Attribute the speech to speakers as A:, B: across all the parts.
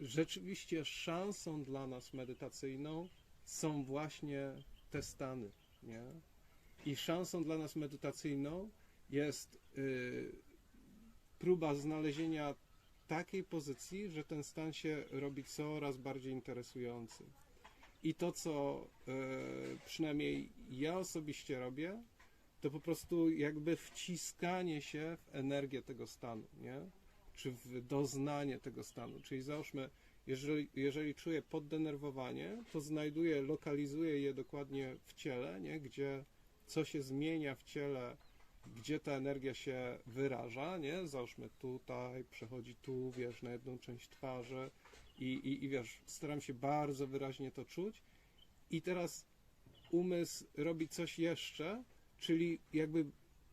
A: rzeczywiście szansą dla nas medytacyjną są właśnie te stany, nie? I szansą dla nas medytacyjną jest y, próba znalezienia takiej pozycji, że ten stan się robi coraz bardziej interesujący. I to, co y, przynajmniej ja osobiście robię, to po prostu jakby wciskanie się w energię tego stanu, nie? Czy w doznanie tego stanu. Czyli załóżmy, jeżeli, jeżeli czuję poddenerwowanie, to znajduję, lokalizuję je dokładnie w ciele, nie? Gdzie co się zmienia w ciele, gdzie ta energia się wyraża, nie? Załóżmy tutaj, przechodzi tu, wiesz, na jedną część twarzy i, i, i wiesz, staram się bardzo wyraźnie to czuć i teraz umysł robi coś jeszcze, czyli jakby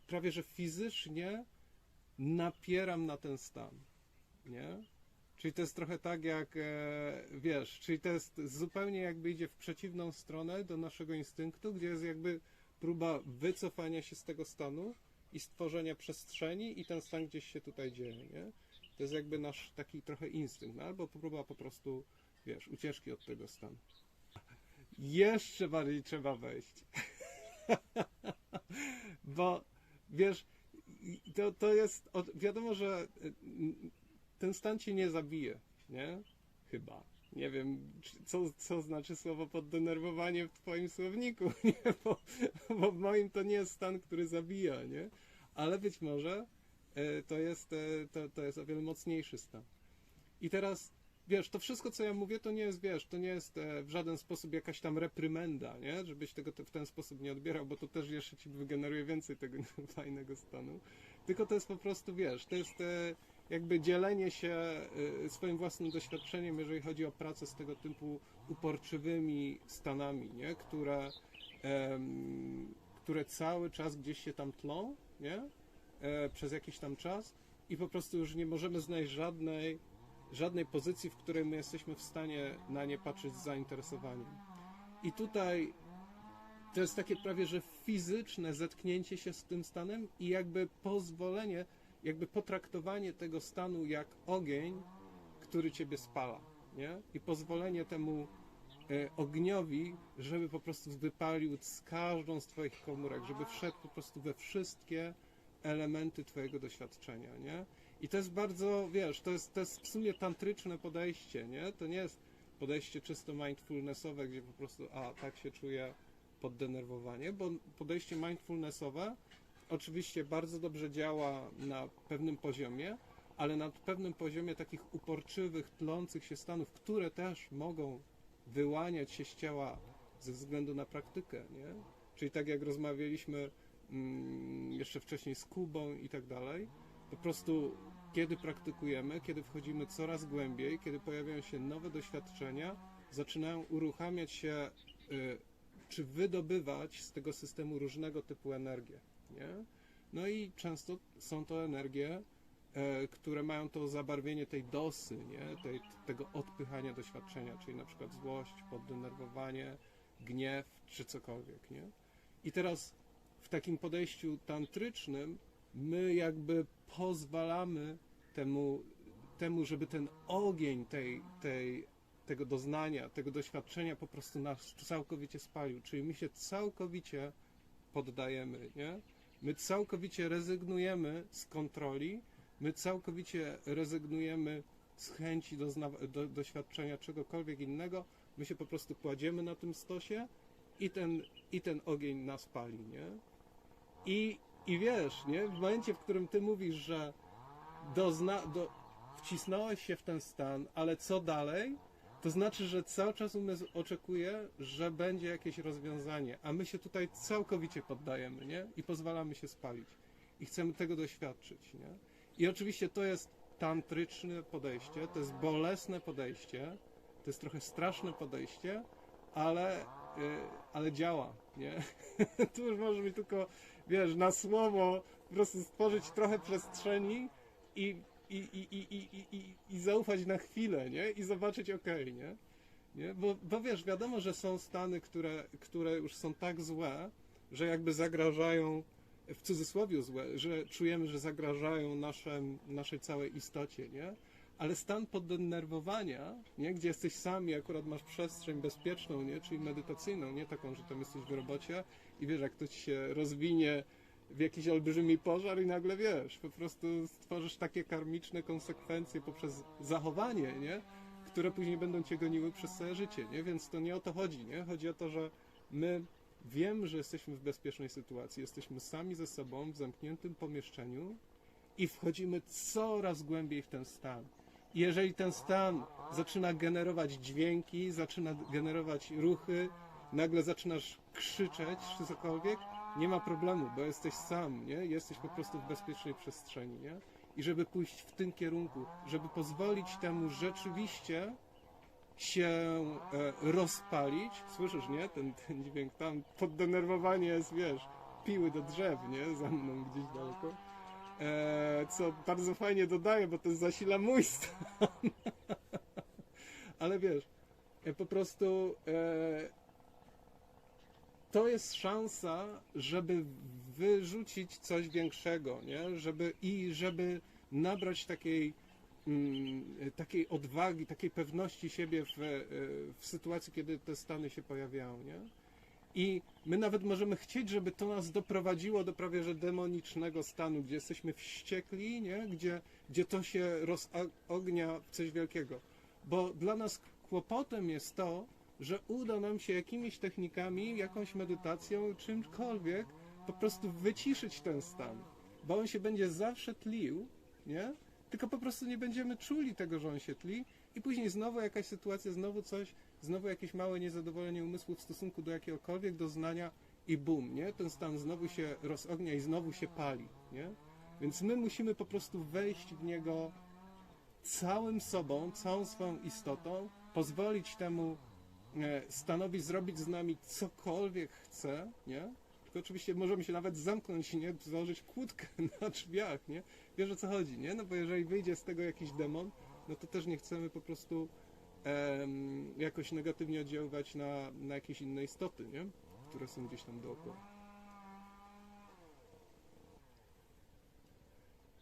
A: prawie, że fizycznie napieram na ten stan, nie? Czyli to jest trochę tak jak, e, wiesz, czyli to jest zupełnie jakby idzie w przeciwną stronę do naszego instynktu, gdzie jest jakby próba wycofania się z tego stanu i stworzenia przestrzeni i ten stan gdzieś się tutaj dzieje, nie? To jest jakby nasz taki trochę instynkt, no, albo próba po prostu, wiesz, ucieczki od tego stanu. Jeszcze bardziej trzeba wejść. Bo, wiesz, to, to jest, wiadomo, że y, ten stan cię nie zabije, nie? Chyba. Nie wiem, co, co znaczy słowo poddenerwowanie w twoim słowniku, nie? Bo, bo w moim to nie jest stan, który zabija, nie? Ale być może e, to jest, e, to, to jest o wiele mocniejszy stan. I teraz, wiesz, to wszystko, co ja mówię, to nie jest, wiesz, to nie jest e, w żaden sposób jakaś tam reprymenda, nie? Żebyś tego te- w ten sposób nie odbierał, bo to też jeszcze ci wygeneruje więcej tego fajnego stanu. Tylko to jest po prostu, wiesz, to jest e, jakby dzielenie się e, swoim własnym doświadczeniem, jeżeli chodzi o pracę z tego typu uporczywymi stanami, nie? Które, które cały czas gdzieś się tam tlą, nie? E, przez jakiś tam czas i po prostu już nie możemy znaleźć żadnej, żadnej pozycji, w której my jesteśmy w stanie na nie patrzeć z zainteresowaniem. I tutaj to jest takie prawie, że fizyczne zetknięcie się z tym stanem i jakby pozwolenie, jakby potraktowanie tego stanu jak ogień, który ciebie spala, nie? I pozwolenie temu e, ogniowi, żeby po prostu wypalił z każdą z twoich komórek, żeby wszedł po prostu we wszystkie elementy twojego doświadczenia, nie? I to jest bardzo, wiesz, to jest, to jest w sumie tantryczne podejście, nie? To nie jest podejście czysto mindfulnessowe, gdzie po prostu, a, tak się czuję poddenerwowanie, bo podejście mindfulnessowe oczywiście bardzo dobrze działa na pewnym poziomie, ale na pewnym poziomie takich uporczywych, tlących się stanów, które też mogą wyłaniać się z ciała ze względu na praktykę, nie? Czyli tak jak rozmawialiśmy mm, jeszcze wcześniej z Kubą i tak dalej, po prostu kiedy praktykujemy, kiedy wchodzimy coraz głębiej, kiedy pojawiają się nowe doświadczenia, zaczynają uruchamiać się, y, czy wydobywać z tego systemu różnego typu energie, nie? No i często są to energie, e, które mają to zabarwienie tej dosy, nie? Tej, tego odpychania doświadczenia, czyli na przykład złość, poddenerwowanie, gniew czy cokolwiek, nie? I teraz w takim podejściu tantrycznym my jakby pozwalamy temu, temu żeby ten ogień tej, tej, tego doznania, tego doświadczenia po prostu nas całkowicie spalił, czyli my się całkowicie poddajemy, nie? My całkowicie rezygnujemy z kontroli, my całkowicie rezygnujemy z chęci dozna- do, doświadczenia czegokolwiek innego, my się po prostu kładziemy na tym stosie i ten, i ten ogień nas pali, nie? I, I wiesz, nie? W momencie, w którym ty mówisz, że dozna, do, wcisnąłeś się w ten stan, ale co dalej? To znaczy, że cały czas umysł oczekuje, że będzie jakieś rozwiązanie, a my się tutaj całkowicie poddajemy, nie? I pozwalamy się spalić. I chcemy tego doświadczyć, nie? I oczywiście to jest tantryczne podejście, to jest bolesne podejście, to jest trochę straszne podejście, ale, y, ale działa, nie? tu już może być tylko, wiesz, na słowo po prostu stworzyć trochę przestrzeni i, i, i, i, i, i, i, zaufać na chwilę, nie? I zobaczyć, okej, nie? nie? Bo, bo wiesz, wiadomo, że są stany, które, które już są tak złe, że jakby zagrażają, w cudzysłowie złe, że czujemy, że zagrażają naszym, naszej całej istocie, nie? Ale stan poddenerwowania, nie, gdzie jesteś sam i akurat masz przestrzeń bezpieczną, nie, czyli medytacyjną, nie taką, że tam jesteś w robocie i wiesz, jak to ci się rozwinie w jakiś olbrzymi pożar i nagle wiesz, po prostu stworzysz takie karmiczne konsekwencje poprzez zachowanie, nie, które później będą cię goniły przez całe życie, nie, więc to nie o to chodzi, nie, chodzi o to, że my wiemy, że jesteśmy w bezpiecznej sytuacji, jesteśmy sami ze sobą w zamkniętym pomieszczeniu i wchodzimy coraz głębiej w ten stan. Jeżeli ten stan zaczyna generować dźwięki, zaczyna generować ruchy, nagle zaczynasz krzyczeć czy cokolwiek, nie ma problemu, bo jesteś sam, nie? Jesteś po prostu w bezpiecznej przestrzeni, nie? I żeby pójść w tym kierunku, żeby pozwolić temu rzeczywiście się e, rozpalić, słyszysz, nie? Ten, ten dźwięk tam, poddenerwowanie jest, wiesz, piły do drzew, nie? Za mną gdzieś daleko. E, co bardzo fajnie dodaje, bo to zasila mój stan. Ale wiesz, e, po prostu e, to jest szansa, żeby wyrzucić coś większego, nie? Żeby, I żeby nabrać takiej, mm, takiej odwagi, takiej pewności siebie w, w sytuacji, kiedy te stany się pojawiają, nie? I my nawet możemy chcieć, żeby to nas doprowadziło do prawie że demonicznego stanu, gdzie jesteśmy wściekli, nie? Gdzie, gdzie to się rozognia w coś wielkiego. Bo dla nas kłopotem jest to, że uda nam się jakimiś technikami, jakąś medytacją, czymkolwiek po prostu wyciszyć ten stan. Bo on się będzie zawsze tlił, nie? Tylko po prostu nie będziemy czuli tego, że on się tli i później znowu jakaś sytuacja, znowu coś, znowu jakieś małe niezadowolenie umysłu w stosunku do jakiegokolwiek doznania i bum, nie? Ten stan znowu się rozognia i znowu się pali, nie? Więc my musimy po prostu wejść w niego całym sobą, całą swoją istotą, pozwolić temu e, stanowi zrobić z nami cokolwiek chce, nie? Tylko oczywiście możemy się nawet zamknąć, nie? Założyć kłódkę na drzwiach, nie? Wiesz o co chodzi, nie? No bo jeżeli wyjdzie z tego jakiś demon, no to też nie chcemy po prostu jakoś negatywnie oddziaływać na, na jakieś inne istoty, nie? Które są gdzieś tam dookoła.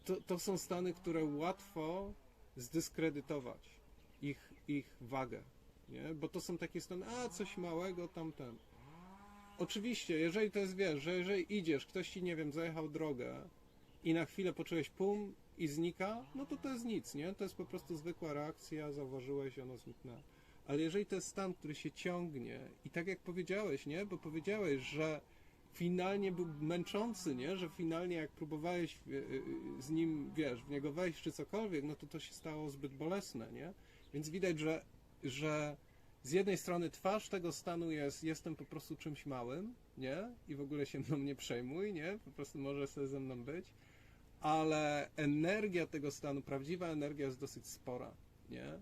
A: To, to są stany, które łatwo zdyskredytować ich, ich wagę, nie? Bo to są takie stany, a coś małego tamten. Oczywiście, jeżeli to jest, wiesz, że jeżeli idziesz, ktoś ci, nie wiem, zajechał drogę i na chwilę poczułeś pum i znika, no to to jest nic, nie? To jest po prostu zwykła reakcja, zauważyłeś, ono zniknęło. Ale jeżeli to jest stan, który się ciągnie i tak jak powiedziałeś, nie? Bo powiedziałeś, że finalnie był męczący, nie? Że finalnie jak próbowałeś y, y, z nim, wiesz, w niego wejść czy cokolwiek, no to to się stało zbyt bolesne, nie? Więc widać, że, że z jednej strony twarz tego stanu jest, jestem po prostu czymś małym, nie? I w ogóle się mną nie przejmuj, nie? Po prostu może sobie ze mną być. Ale energia tego stanu, prawdziwa energia jest dosyć spora, nie?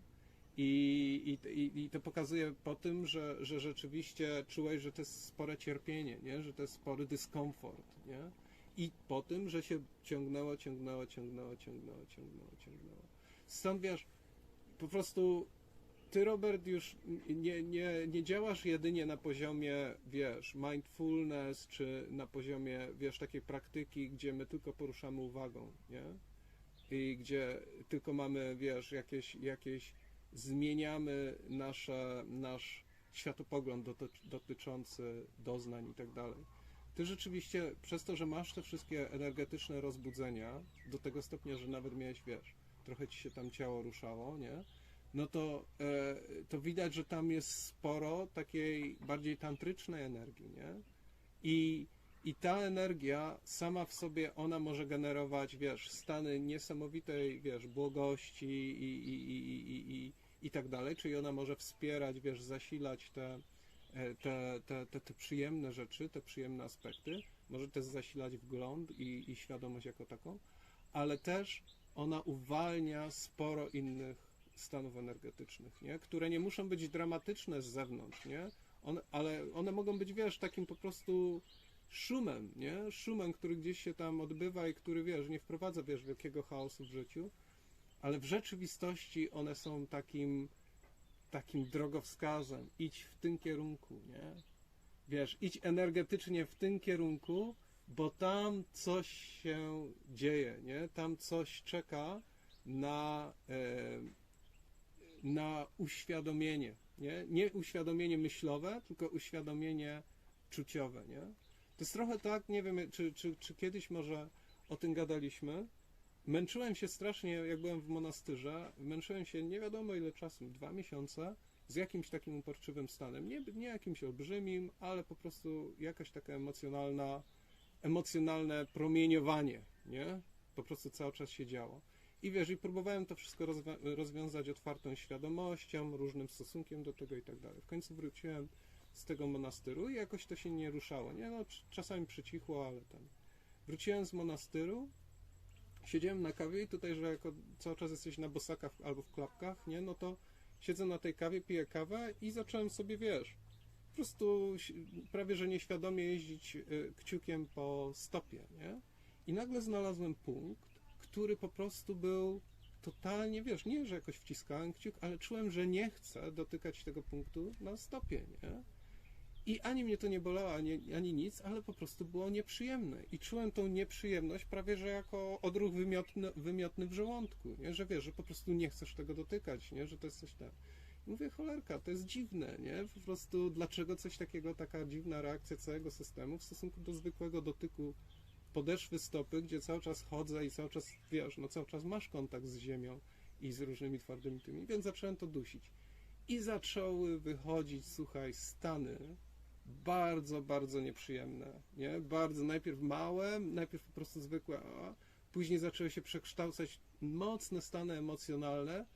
A: I, i, i, to pokazuje po tym, że, że rzeczywiście czułeś, że to jest spore cierpienie, nie? Że to jest spory dyskomfort, nie? I po tym, że się ciągnęło, ciągnęło, ciągnęło, ciągnęło, ciągnęło, ciągnęło. Stąd wiesz, po prostu ty, Robert, już nie, nie, nie działasz jedynie na poziomie, wiesz, mindfulness, czy na poziomie, wiesz, takiej praktyki, gdzie my tylko poruszamy uwagą, nie? I gdzie tylko mamy, wiesz, jakieś, jakieś zmieniamy nasze, nasz światopogląd doty, dotyczący doznań i tak dalej. Ty rzeczywiście, przez to, że masz te wszystkie energetyczne rozbudzenia, do tego stopnia, że nawet miałeś, wiesz, trochę ci się tam ciało ruszało, nie? No to, e, to widać, że tam jest sporo takiej bardziej tantrycznej energii, nie? I, I ta energia sama w sobie, ona może generować, wiesz, stany niesamowitej, wiesz, błogości i, i, i, i, i, i tak dalej, czyli ona może wspierać, wiesz, zasilać te, e, te, te, te, te przyjemne rzeczy, te przyjemne aspekty, może też zasilać wgląd i, i świadomość jako taką, ale też ona uwalnia sporo innych stanów energetycznych, nie? które nie muszą być dramatyczne z zewnątrz, nie? One, ale one mogą być, wiesz, takim po prostu szumem, nie? Szumem, który gdzieś się tam odbywa i który, wiesz, nie wprowadza, wiesz, wielkiego chaosu w życiu, ale w rzeczywistości one są takim, takim drogowskazem. Idź w tym kierunku, nie? Wiesz, idź energetycznie w tym kierunku, bo tam coś się dzieje, nie? Tam coś czeka, na, e, na uświadomienie, nie? Nie uświadomienie myślowe, tylko uświadomienie czuciowe, nie? To jest trochę tak, nie wiem, czy, czy, czy kiedyś może o tym gadaliśmy. Męczyłem się strasznie, jak byłem w monastyrze, męczyłem się nie wiadomo ile czasu, dwa miesiące, z jakimś takim uporczywym stanem. Nie, nie jakimś olbrzymim, ale po prostu jakaś taka emocjonalna, emocjonalne promieniowanie, nie? Po prostu cały czas się działo. I wiesz, i próbowałem to wszystko rozwa- rozwiązać otwartą świadomością, różnym stosunkiem do tego i tak dalej. W końcu wróciłem z tego monastyru i jakoś to się nie ruszało, nie? No, cz- czasami przycichło, ale ten. Wróciłem z monastyru, siedziałem na kawie i tutaj, że jako cały czas jesteś na bosakach albo w klapkach, nie? No to siedzę na tej kawie, piję kawę i zacząłem sobie, wiesz, po prostu prawie, że nieświadomie jeździć y, kciukiem po stopie, nie? I nagle znalazłem punkt, który po prostu był totalnie, wiesz, nie, że jakoś wciskałem kciuk, ale czułem, że nie chcę dotykać tego punktu na stopie, nie? I ani mnie to nie bolało, ani, ani nic, ale po prostu było nieprzyjemne. I czułem tą nieprzyjemność prawie, że jako odruch wymiotny, wymiotny w żołądku, nie? Że wiesz, że po prostu nie chcesz tego dotykać, nie? Że to jest coś tam. I mówię, cholerka, to jest dziwne, nie? Po prostu dlaczego coś takiego, taka dziwna reakcja całego systemu w stosunku do zwykłego dotyku podeszwy stopy, gdzie cały czas chodzę i cały czas, wiesz, no cały czas masz kontakt z ziemią i z różnymi twardymi tymi, więc zacząłem to dusić. I zaczęły wychodzić, słuchaj, stany bardzo, bardzo nieprzyjemne, nie? Bardzo, najpierw małe, najpierw po prostu zwykłe, a później zaczęły się przekształcać mocne stany emocjonalne,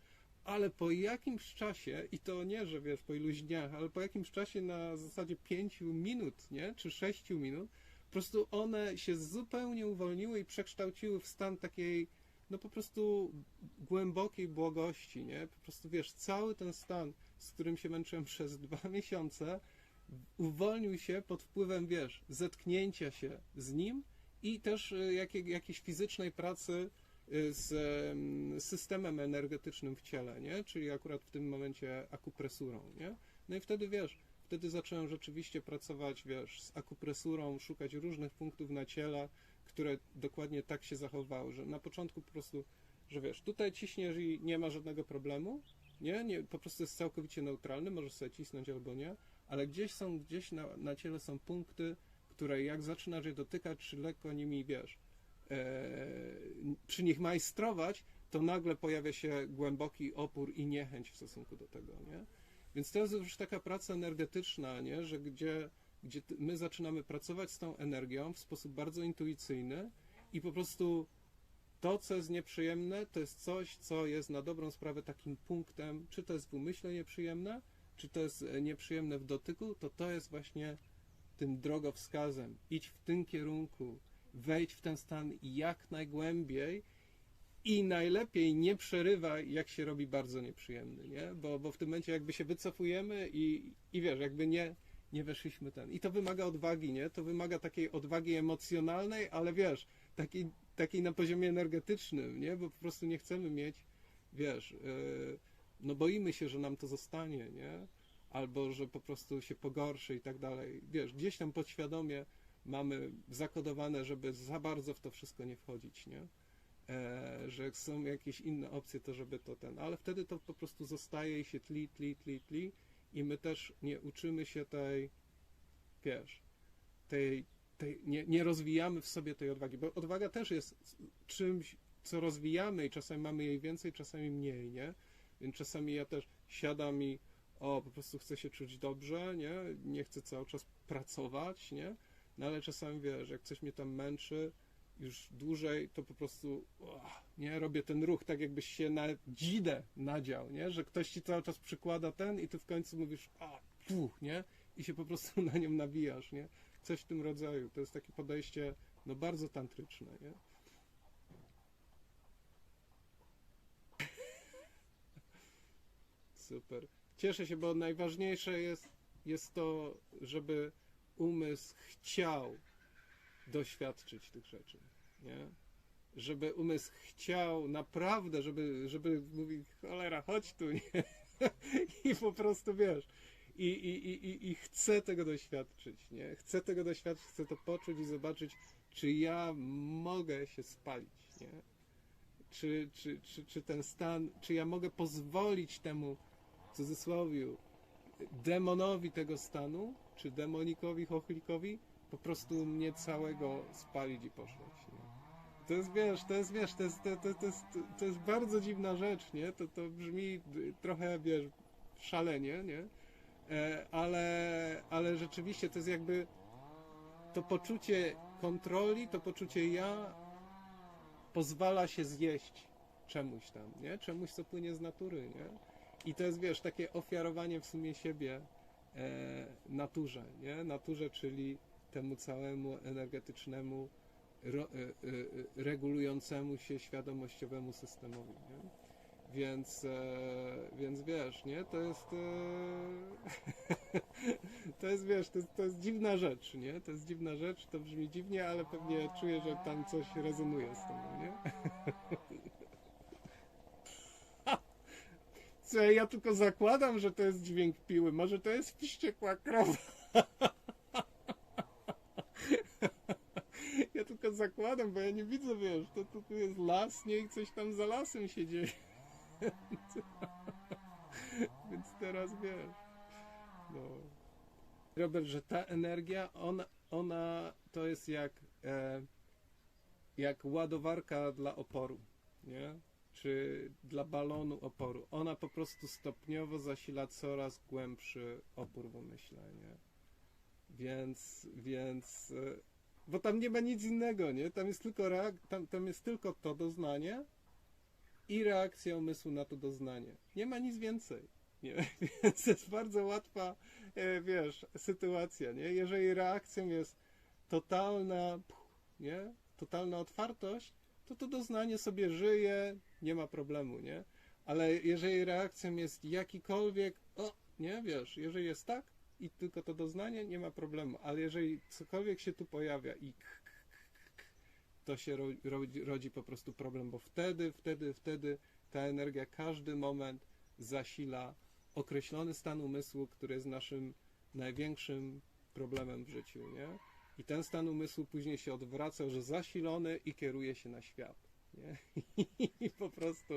A: ale po jakimś czasie, i to nie, że wiesz, po iluś dniach, ale po jakimś czasie na zasadzie pięciu minut, nie? Czy sześciu minut, po prostu one się zupełnie uwolniły i przekształciły w stan takiej, no po prostu głębokiej błogości, nie? Po prostu wiesz, cały ten stan, z którym się męczyłem przez dwa miesiące, uwolnił się pod wpływem, wiesz, zetknięcia się z nim i też y, jakiej, jakiejś fizycznej pracy y, z em, systemem energetycznym w ciele, nie? Czyli akurat w tym momencie akupresurą, nie? No i wtedy, wiesz, wtedy zacząłem rzeczywiście pracować, wiesz, z akupresurą, szukać różnych punktów na ciele, które dokładnie tak się zachowały, że na początku po prostu, że wiesz, tutaj ciśniesz i nie ma żadnego problemu, nie? nie po prostu jest całkowicie neutralny, możesz sobie cisnąć albo nie, ale gdzieś są, gdzieś na, na ciele są punkty, które jak zaczynasz je dotykać, czy lekko nimi, wiesz, e, przy nich majstrować, to nagle pojawia się głęboki opór i niechęć w stosunku do tego, nie? Więc to jest już taka praca energetyczna, nie? Że gdzie, gdzie my zaczynamy pracować z tą energią w sposób bardzo intuicyjny i po prostu to, co jest nieprzyjemne, to jest coś, co jest na dobrą sprawę takim punktem, czy to jest w umyśle nieprzyjemne, czy to jest e, nieprzyjemne w dotyku, to to jest właśnie tym drogowskazem. Idź w tym kierunku, wejdź w ten stan jak najgłębiej i najlepiej nie przerywaj, jak się robi bardzo nieprzyjemny, nie? Bo, bo w tym momencie jakby się wycofujemy i, i wiesz, jakby nie, nie weszliśmy ten. I to wymaga odwagi, nie? To wymaga takiej odwagi emocjonalnej, ale wiesz, takiej, takiej na poziomie energetycznym, nie? Bo po prostu nie chcemy mieć, wiesz, yy, no boimy się, że nam to zostanie, nie? Albo że po prostu się pogorszy i tak dalej. Wiesz, gdzieś tam podświadomie mamy zakodowane, żeby za bardzo w to wszystko nie wchodzić, nie? E, że są jakieś inne opcje, to żeby to ten, ale wtedy to po prostu zostaje i się tli, tli, tli, tli i my też nie uczymy się tej, wiesz, tej, tej nie, nie rozwijamy w sobie tej odwagi, bo odwaga też jest czymś, co rozwijamy i czasami mamy jej więcej, czasami mniej, nie? Więc czasami ja też siadam i o, po prostu chcę się czuć dobrze, nie? Nie chcę cały czas pracować, nie? No ale czasami wiesz, jak coś mnie tam męczy już dłużej, to po prostu o, nie robię ten ruch tak jakbyś się na dzidę nadział, nie? Że ktoś ci cały czas przykłada ten i ty w końcu mówisz a, puch, nie? I się po prostu na nią nabijasz, nie? Coś w tym rodzaju. To jest takie podejście no bardzo tantryczne, nie? Super. Cieszę się, bo najważniejsze jest, jest to, żeby umysł chciał doświadczyć tych rzeczy, nie? Żeby umysł chciał naprawdę, żeby, żeby mówił, cholera, chodź tu, nie? I po prostu, wiesz, i, i, i, i, i chcę tego doświadczyć, nie? Chcę tego doświadczyć, chcę to poczuć i zobaczyć, czy ja mogę się spalić, nie? czy, czy, czy, czy ten stan, czy ja mogę pozwolić temu, w cudzysłowie, demonowi tego stanu, czy demonikowi, chochlikowi, po prostu mnie całego spalić i poszleć. Nie? To jest, wiesz, to jest, wiesz, to jest, to, to, to, jest, to jest bardzo dziwna rzecz, nie? To, to brzmi trochę, wiesz, szalenie, nie? E, ale, ale rzeczywiście to jest jakby to poczucie kontroli, to poczucie ja pozwala się zjeść czemuś tam, nie? Czemuś, co płynie z natury, nie? I to jest, wiesz, takie ofiarowanie w sumie siebie e, naturze, nie? Naturze, czyli temu całemu energetycznemu, e, e, e, regulującemu się świadomościowemu systemowi, nie? Więc, więc wiesz, nie? To jest. To jest, wiesz, to jest, to jest dziwna rzecz, nie? To jest dziwna rzecz, to brzmi dziwnie, ale pewnie czuję, że tam coś rezonuje z tobą, nie? Co, ja tylko zakładam, że to jest dźwięk piły. Może to jest wściekła krowa. Ja tylko zakładam, bo ja nie widzę, wiesz, to, tu jest las, nie? I coś tam za lasem się dzieje. Więc teraz wiesz. No. Robert, że ta energia, ona, ona to jest jak, e, jak ładowarka dla oporu, nie? Czy dla balonu oporu. Ona po prostu stopniowo zasila coraz głębszy opór w umyśle, nie? Więc, więc, e, bo tam nie ma nic innego, nie? Tam jest tylko, reak- tam, tam jest tylko to doznanie, i reakcja umysłu na to doznanie. Nie ma nic więcej. Nie? Więc jest bardzo łatwa, e, wiesz, sytuacja, nie? Jeżeli reakcją jest totalna, nie? Totalna otwartość, to to doznanie sobie żyje, nie ma problemu, nie? Ale jeżeli reakcją jest jakikolwiek, o, nie, wiesz, jeżeli jest tak i tylko to doznanie, nie ma problemu, ale jeżeli cokolwiek się tu pojawia i to się ro, rodzi, rodzi po prostu problem, bo wtedy, wtedy, wtedy ta energia każdy moment zasila określony stan umysłu, który jest naszym największym problemem w życiu, nie? I ten stan umysłu później się odwraca, że zasilony i kieruje się na świat, nie? I po prostu,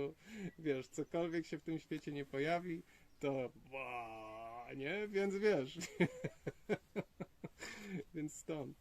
A: wiesz, cokolwiek się w tym świecie nie pojawi, to ba, nie? Więc wiesz. Więc stąd.